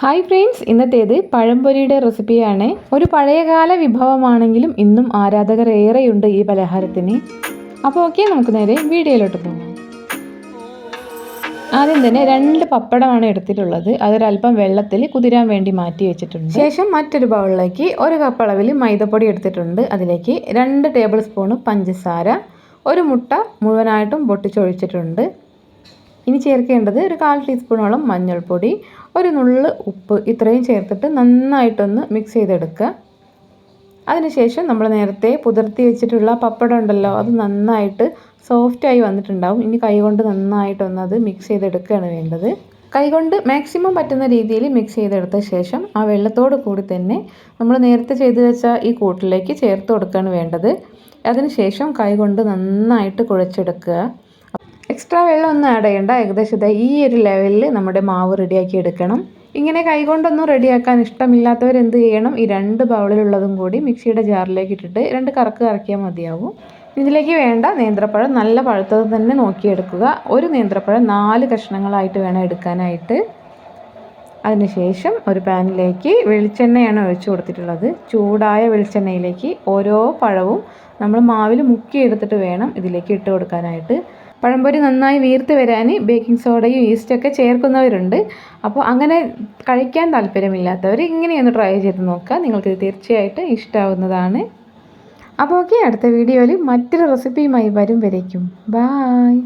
Hi friends ഇന്നത്തേത് പഴംപൊരിയുടെ റെസിപ്പിയാണ് ഒരു പഴയകാല വിഭവമാണെങ്കിലും ഇന്നും ആരാധകർ ഏറെയുണ്ട് ഈ പലഹാരത്തിന്. അപ്പോൾ ഓക്കെ നമുക്ക് നേരെ വീഡിയോയിലോട്ട് പോകാം. ആദ്യം തന്നെ രണ്ട് പപ്പടമാണ് എടുത്തിട്ടുള്ളത്. അതൊരല്പം വെള്ളത്തിൽ കുതിരാൻ വേണ്ടി മാറ്റി വെച്ചിട്ടുണ്ട്. ശേഷം മറ്റൊരു ബൗളിലേക്ക് ഒരു കപ്പ് അളവിൽ മൈദപ്പൊടി എടുത്തിട്ടുണ്ട്. അതിലേക്ക് രണ്ട് ടേബിൾ സ്പൂണ് പഞ്ചസാര ഒരു മുട്ട മുഴുവനായിട്ടും പൊട്ടിച്ചൊഴിച്ചിട്ടുണ്ട്. ഇനി ചേർക്കേണ്ടത് ഒരു കാൽ ടീസ്പൂണോളം മഞ്ഞൾപ്പൊടി ഒരു നുള്ള് ഉപ്പ് ഇത്രയും ചേർത്തിട്ട് നന്നായിട്ടൊന്ന് മിക്സ് ചെയ്തെടുക്കുക. അതിനുശേഷം നമ്മൾ നേരത്തെ പുതിർത്തി വെച്ചിട്ടുള്ള പപ്പടം ഉണ്ടല്ലോ അത് നന്നായിട്ട് സോഫ്റ്റായി വന്നിട്ടുണ്ടാവും. ഇനി കൈകൊണ്ട് നന്നായിട്ടൊന്ന് അത് മിക്സ് ചെയ്തെടുക്കുകയാണ് വേണ്ടത്. കൈകൊണ്ട് മാക്സിമം പറ്റുന്ന രീതിയിൽ മിക്സ് ചെയ്തെടുത്ത ശേഷം ആ വെള്ളത്തോട് കൂടി തന്നെ നമ്മൾ നേരത്തെ ചെയ്തു വെച്ച ഈ കൂട്ടിലേക്ക് ചേർത്ത് കൊടുക്കുകയാണ് വേണ്ടത്. അതിനുശേഷം കൈകൊണ്ട് നന്നായിട്ട് കുഴച്ചെടുക്കുക. എക്സ്ട്രാ വെള്ളം ഒന്നും ആഡ് ചെയ്യണ്ട. ഏകദേശം ഈ ഒരു ലെവലിൽ നമ്മുടെ മാവ് റെഡിയാക്കി എടുക്കണം. ഇങ്ങനെ കൈകൊണ്ടൊന്നും റെഡിയാക്കാൻ ഇഷ്ടമില്ലാത്തവർ എന്ത് ചെയ്യണം? ഈ രണ്ട് ബൗളിലുള്ളതും കൂടി മിക്സിയുടെ ജാറിലേക്ക് ഇട്ടിട്ട് രണ്ട് കറക്ക് കറക്കിയാൽ മതിയാവും. ഇതിലേക്ക് വേണ്ട നേന്ത്രപ്പഴം നല്ല പഴുത്തത് തന്നെ നോക്കിയെടുക്കുക. ഒരു നേന്ത്രപ്പഴം നാല് കഷ്ണങ്ങളായിട്ട് വേണം എടുക്കാനായിട്ട്. അതിനുശേഷം ഒരു പാനിലേക്ക് വെളിച്ചെണ്ണയാണ് ഒഴിച്ചു കൊടുത്തിട്ടുള്ളത്. ചൂടായ വെളിച്ചെണ്ണയിലേക്ക് ഓരോ പഴവും നമ്മൾ മാവിൽ മുക്കിയെടുത്തിട്ട് വേണം ഇതിലേക്ക് ഇട്ട് കൊടുക്കാനായിട്ട്. പഴംപൊരി നന്നായി വീർത്ത് വരാൻ ബേക്കിംഗ് സോഡയും ഈസ്റ്റൊക്കെ ചേർക്കുന്നവരുണ്ട്. അപ്പോൾ അങ്ങനെ കഴിക്കാൻ താല്പര്യമില്ലാത്തവർ ഇങ്ങനെയൊന്ന് ട്രൈ ചെയ്ത് നോക്കുക. നിങ്ങൾക്ക് തീർച്ചയായിട്ടും ഇഷ്ടമാവുന്നതാണ് അപ്പോൾ ഓക്കെ അടുത്ത വീഡിയോയിൽ മറ്റൊരു റെസിപ്പിയുമായി വരും വരയ്ക്കും ബായ്.